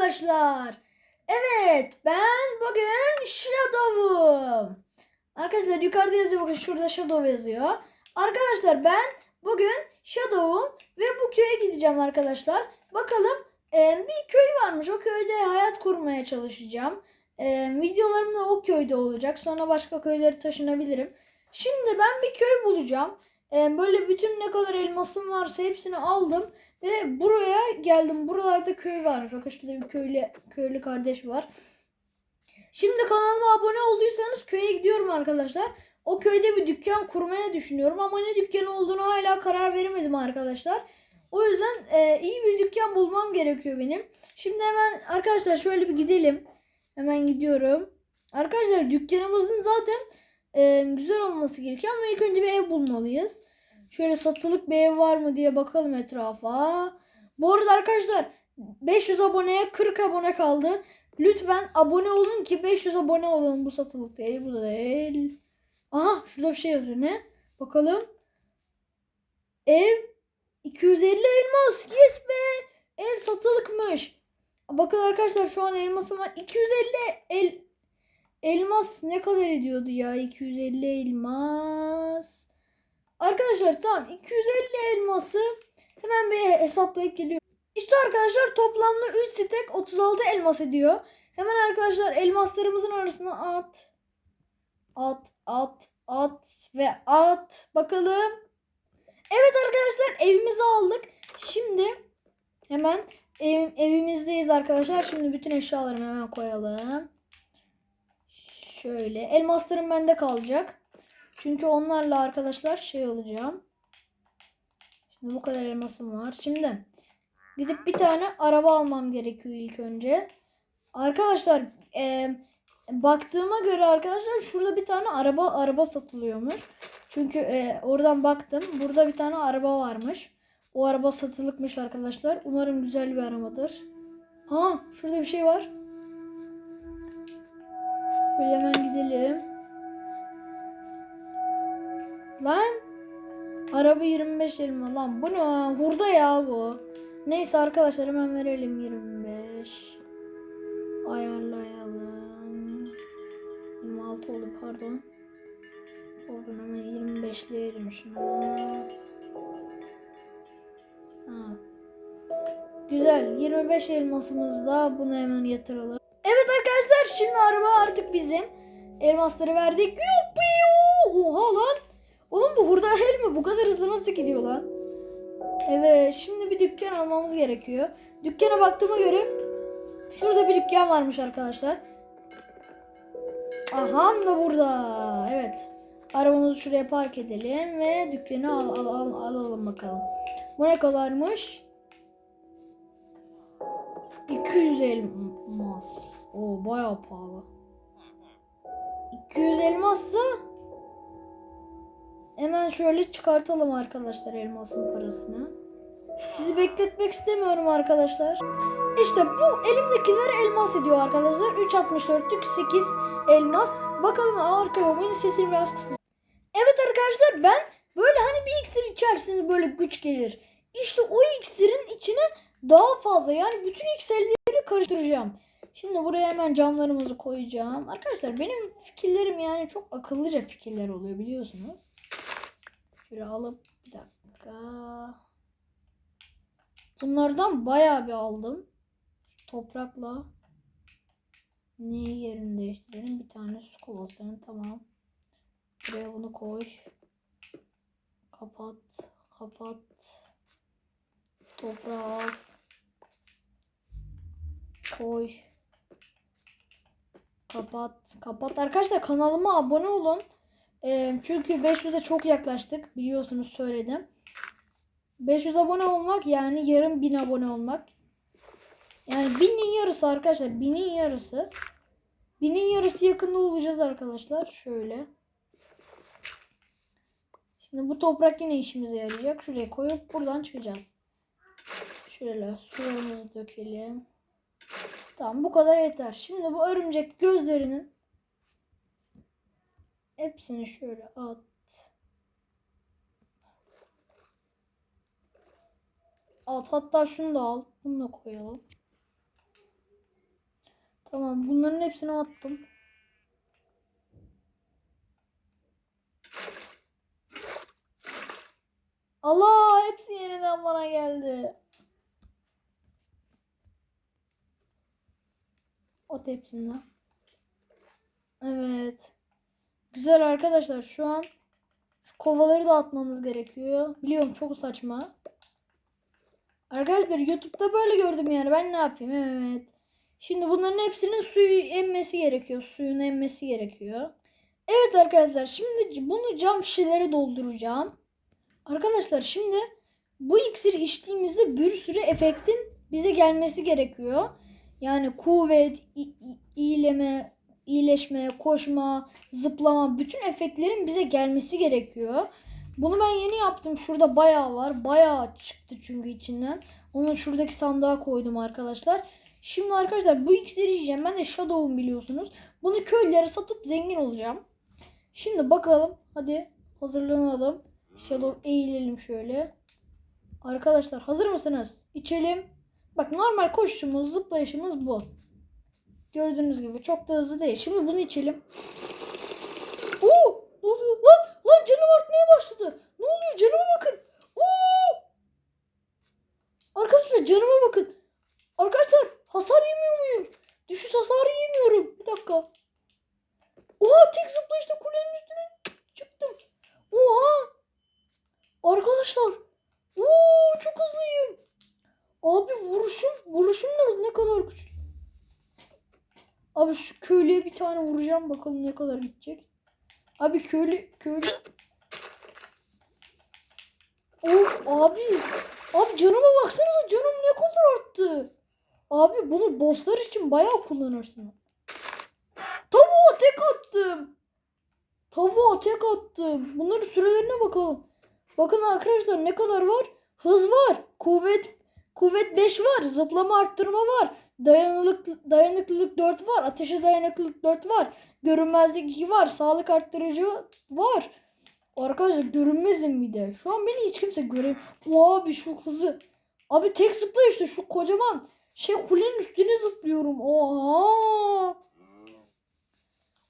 arkadaşlar. Evet ben bugün Shadow'um. Arkadaşlar yukarıda yazıyor bakın şurada Shadow yazıyor. Arkadaşlar ben bugün Shadow'um ve bu köye gideceğim arkadaşlar. Bakalım e, bir köy varmış o köyde hayat kurmaya çalışacağım. E, videolarım da o köyde olacak. Sonra başka köylere taşınabilirim. Şimdi ben bir köy bulacağım. E, böyle bütün ne kadar elmasım varsa hepsini aldım. Ve buraya geldim. Buralarda köy var. Şurada bir köylü, köylü kardeş var. Şimdi kanalıma abone olduysanız köye gidiyorum arkadaşlar. O köyde bir dükkan kurmaya düşünüyorum ama ne dükkanı olduğunu hala karar veremedim arkadaşlar. O yüzden e, iyi bir dükkan bulmam gerekiyor benim. Şimdi hemen arkadaşlar şöyle bir gidelim. Hemen gidiyorum. Arkadaşlar dükkanımızın zaten e, güzel olması gerekiyor ama ilk önce bir ev bulmalıyız. Şöyle satılık bir ev var mı diye bakalım etrafa. Bu arada arkadaşlar 500 aboneye 40 abone kaldı. Lütfen abone olun ki 500 abone olun. Bu satılık değil. Bu da değil. Aha şurada bir şey yazıyor. Ne? Bakalım. Ev 250 elmas. Yes be. Ev satılıkmış. Bakın arkadaşlar şu an elmasım var. 250 el elmas ne kadar ediyordu ya? 250 elmas. Arkadaşlar tamam 250 elması hemen bir hesaplayıp geliyorum. İşte arkadaşlar toplamda 3 stek 36 elmas ediyor. Hemen arkadaşlar elmaslarımızın arasına at. At, at, at ve at. Bakalım. Evet arkadaşlar evimizi aldık. Şimdi hemen ev, evimizdeyiz arkadaşlar. Şimdi bütün eşyalarımı hemen koyalım. Şöyle elmaslarım bende kalacak. Çünkü onlarla arkadaşlar şey olacağım. Şimdi bu kadar elmasım var. Şimdi gidip bir tane araba almam gerekiyor ilk önce. Arkadaşlar e, baktığıma göre arkadaşlar şurada bir tane araba araba satılıyormuş. Çünkü e, oradan baktım. Burada bir tane araba varmış. O araba satılıkmış arkadaşlar. Umarım güzel bir arabadır. Ha şurada bir şey var. Böyle hemen gidelim. Lan. Araba 25 elma lan. Bu ne? Hurda ya bu. Neyse arkadaşlar hemen verelim 25. Ayarlayalım. 26 oldu pardon. Oradan hemen 25'leyelim şunu. Ha. Güzel. 25 elmasımız da bunu hemen yatıralım. Evet arkadaşlar şimdi araba artık bizim. Elmasları verdik. Yuppi! Oha lan. Oğlum bu hurda el mi? Bu kadar hızlı nasıl gidiyor lan? Evet şimdi bir dükkan almamız gerekiyor. Dükkana baktığıma göre şurada bir dükkan varmış arkadaşlar. Aha da burada. Evet. Arabamızı şuraya park edelim ve dükkanı al, al, al, alalım bakalım. Bu ne kadarmış? 200 elmas. Oo bayağı pahalı. 200 elmassa Hemen şöyle çıkartalım arkadaşlar elmasın parasını. Sizi bekletmek istemiyorum arkadaşlar. İşte bu elimdekiler elmas ediyor arkadaşlar. 3.64'lük 8 elmas. Bakalım arka oyunun sesini biraz kısın. Evet arkadaşlar ben böyle hani bir iksir içersiniz böyle güç gelir. İşte o iksirin içine daha fazla yani bütün iksirleri karıştıracağım. Şimdi buraya hemen camlarımızı koyacağım. Arkadaşlar benim fikirlerim yani çok akıllıca fikirler oluyor biliyorsunuz. Şöyle alıp bir dakika. Bunlardan bayağı bir aldım. Toprakla neyi yerini değiştirelim. Bir tane su kovasını tamam. Buraya bunu koy. Kapat. Kapat. Toprağı al. Koy. Kapat. Kapat. Arkadaşlar kanalıma abone olun. E, çünkü 500'e çok yaklaştık. Biliyorsunuz söyledim. 500 abone olmak yani yarım bin abone olmak. Yani binin yarısı arkadaşlar. Binin yarısı. Binin yarısı yakında olacağız arkadaşlar. Şöyle. Şimdi bu toprak yine işimize yarayacak. Şuraya koyup buradan çıkacağız. Şöyle sularımızı dökelim. Tamam bu kadar yeter. Şimdi bu örümcek gözlerinin hepsini şöyle at. At hatta şunu da al. Bunu da koyalım. Tamam bunların hepsini attım. Allah hepsi yeniden bana geldi. At hepsinden. Evet. Güzel arkadaşlar şu an şu kovaları da atmamız gerekiyor. Biliyorum çok saçma. Arkadaşlar YouTube'da böyle gördüm yani ben ne yapayım evet. Şimdi bunların hepsinin suyu emmesi gerekiyor. Suyun emmesi gerekiyor. Evet arkadaşlar şimdi bunu cam şişelere dolduracağım. Arkadaşlar şimdi bu iksiri içtiğimizde bir sürü efektin bize gelmesi gerekiyor. Yani kuvvet, iyileme, iyileşme, koşma, zıplama bütün efektlerin bize gelmesi gerekiyor. Bunu ben yeni yaptım. Şurada bayağı var. Bayağı çıktı çünkü içinden. Onu şuradaki sandığa koydum arkadaşlar. Şimdi arkadaşlar bu iksiri yiyeceğim. Ben de Shadow'um biliyorsunuz. Bunu köylere satıp zengin olacağım. Şimdi bakalım. Hadi hazırlanalım. Shadow eğilelim şöyle. Arkadaşlar hazır mısınız? İçelim. Bak normal koşuşumuz, zıplayışımız bu. Gördüğünüz gibi çok da hızlı değil. Şimdi bunu içelim. Oo! Ne oluyor? Lan, lan canım artmaya başladı. Ne oluyor? Canıma bakın. Oo! Arkadaşlar canıma bakın. Arkadaşlar hasar yemiyor muyum? Düşüş hasarı yemiyorum. Bir dakika. Oha tek zıplayışta kulenin üstüne çıktım. Oha. Arkadaşlar. Oo çok hızlıyım. Abi vuruşum, vuruşum ne, kadar güçlü. Abi şu köylüye bir tane vuracağım bakalım ne kadar gidecek. Abi köylü, köylü. Of abi. Abi canıma baksanıza canım ne kadar arttı. Abi bunu bosslar için bayağı kullanırsın. Tavuğa tek attım. Tavuğa tek attım. Bunların sürelerine bakalım. Bakın arkadaşlar ne kadar var? Hız var. Kuvvet kuvvet 5 var. Zıplama arttırma var. Dayanıklılık dayanıklılık 4 var. Ateşe dayanıklılık 4 var. Görünmezlik 2 var. Sağlık arttırıcı var. Arkadaşlar görünmezim bir de. Şu an beni hiç kimse göremiyor. O abi şu hızı. Abi tek zıplayışta şu kocaman şey kulenin üstüne zıplıyorum. Oha.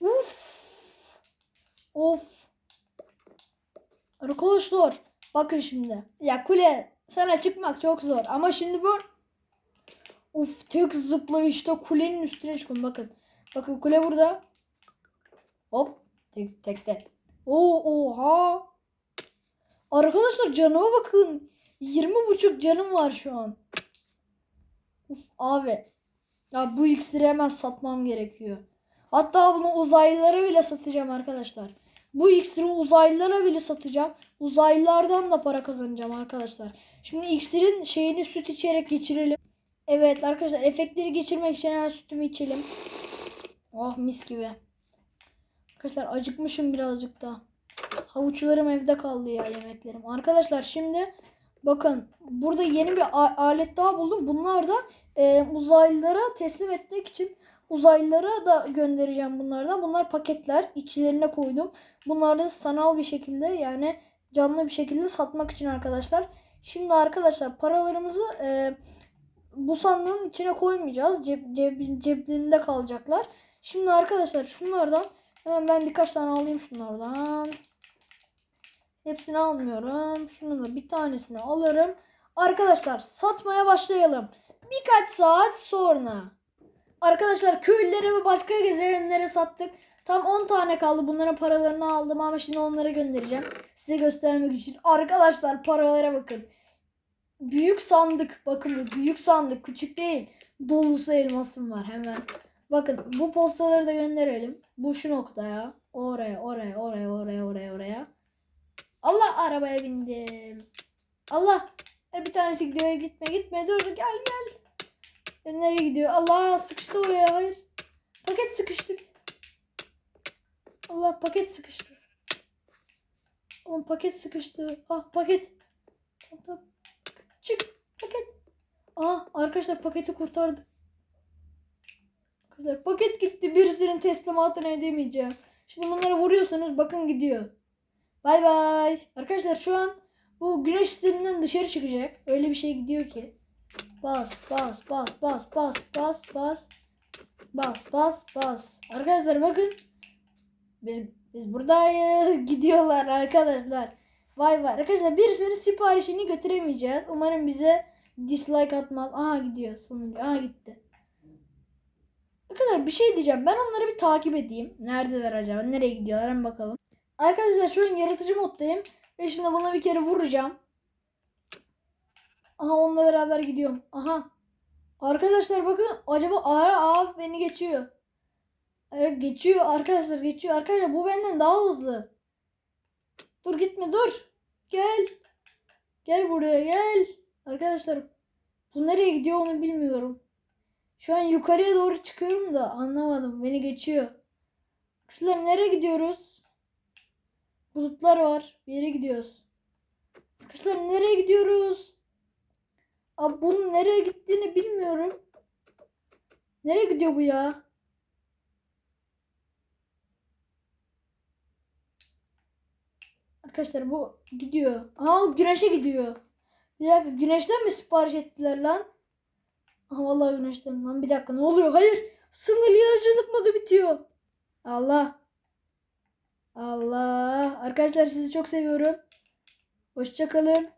Uf. Of. Arkadaşlar bakın şimdi. Ya kule sana çıkmak çok zor ama şimdi bu Uf tek zıplayışta kulenin üstüne çıkın bakın. Bakın kule burada. Hop tek tekte. Oo oha. Arkadaşlar canıma bakın. 20 buçuk canım var şu an. Uf abi. Ya bu iksiri hemen satmam gerekiyor. Hatta bunu uzaylılara bile satacağım arkadaşlar. Bu iksiri uzaylılara bile satacağım. Uzaylılardan da para kazanacağım arkadaşlar. Şimdi iksirin şeyini süt içerek geçirelim. Evet arkadaşlar efektleri geçirmek için hemen sütümü içelim. Oh mis gibi. Arkadaşlar acıkmışım birazcık da. Havuçlarım evde kaldı ya yemeklerim. Arkadaşlar şimdi bakın burada yeni bir alet daha buldum. Bunlar da e, uzaylılara teslim etmek için uzaylılara da göndereceğim bunlardan. Bunlar paketler. içlerine koydum. Bunları da sanal bir şekilde yani canlı bir şekilde satmak için arkadaşlar. Şimdi arkadaşlar paralarımızı e, bu sandığın içine koymayacağız. Cep, ceb, ceplerinde kalacaklar. Şimdi arkadaşlar şunlardan hemen ben birkaç tane alayım şunlardan. Hepsini almıyorum. Şunu da bir tanesini alırım. Arkadaşlar satmaya başlayalım. Birkaç saat sonra. Arkadaşlar köylülere ve başka gezegenlere sattık. Tam 10 tane kaldı. Bunların paralarını aldım ama şimdi onlara göndereceğim. Size göstermek için. Arkadaşlar paralara bakın. Büyük sandık. Bakın bu büyük sandık. Küçük değil. Dolusu elmasım var hemen. Bakın bu postaları da gönderelim. Bu şu noktaya. Oraya, oraya, oraya, oraya, oraya, oraya. Allah arabaya bindim. Allah. Bir tanesi gidiyor. Gitme, gitme. Dur, gel, gel. Nereye gidiyor? Allah sıkıştı oraya. Hayır. Paket sıkıştı. Allah paket sıkıştı. Oğlum paket sıkıştı. Ah paket. Tamam. Çık paket. Aa arkadaşlar paketi kurtardı. Arkadaşlar paket gitti. Birisinin teslimatını edemeyeceğim. Şimdi bunları vuruyorsunuz bakın gidiyor. Bay bay. Arkadaşlar şu an bu güneş sisteminden dışarı çıkacak. Öyle bir şey gidiyor ki. Bas bas bas bas bas bas bas. Bas bas bas. Arkadaşlar bakın. Biz biz buradayız. Gidiyorlar arkadaşlar. Vay vay. Arkadaşlar birisinin siparişini götüremeyeceğiz. Umarım bize dislike atmaz. Aha gidiyor sonuncu. Aha gitti. Arkadaşlar bir şey diyeceğim. Ben onları bir takip edeyim. Neredeler acaba? Nereye gidiyorlar? Hemen bakalım. Arkadaşlar şu an yaratıcı moddayım. Ve şimdi buna bir kere vuracağım. Aha onunla beraber gidiyorum. Aha. Arkadaşlar bakın acaba ara abi beni geçiyor. Evet geçiyor arkadaşlar geçiyor. Arkadaşlar bu benden daha hızlı. Dur gitme dur. Gel. Gel buraya gel. Arkadaşlar bu nereye gidiyor onu bilmiyorum. Şu an yukarıya doğru çıkıyorum da anlamadım. Beni geçiyor. Arkadaşlar nereye gidiyoruz? Bulutlar var. Bir yere gidiyoruz. Arkadaşlar nereye gidiyoruz? Abi bunun nereye gittiğini bilmiyorum. Nereye gidiyor bu ya? Arkadaşlar bu gidiyor. Aa güneşe gidiyor. Bir dakika güneşten mi sipariş ettiler lan? Aha vallahi güneşten lan bir dakika ne oluyor? Hayır sınırlı yarıcılık modu bitiyor. Allah. Allah. Arkadaşlar sizi çok seviyorum. Hoşçakalın.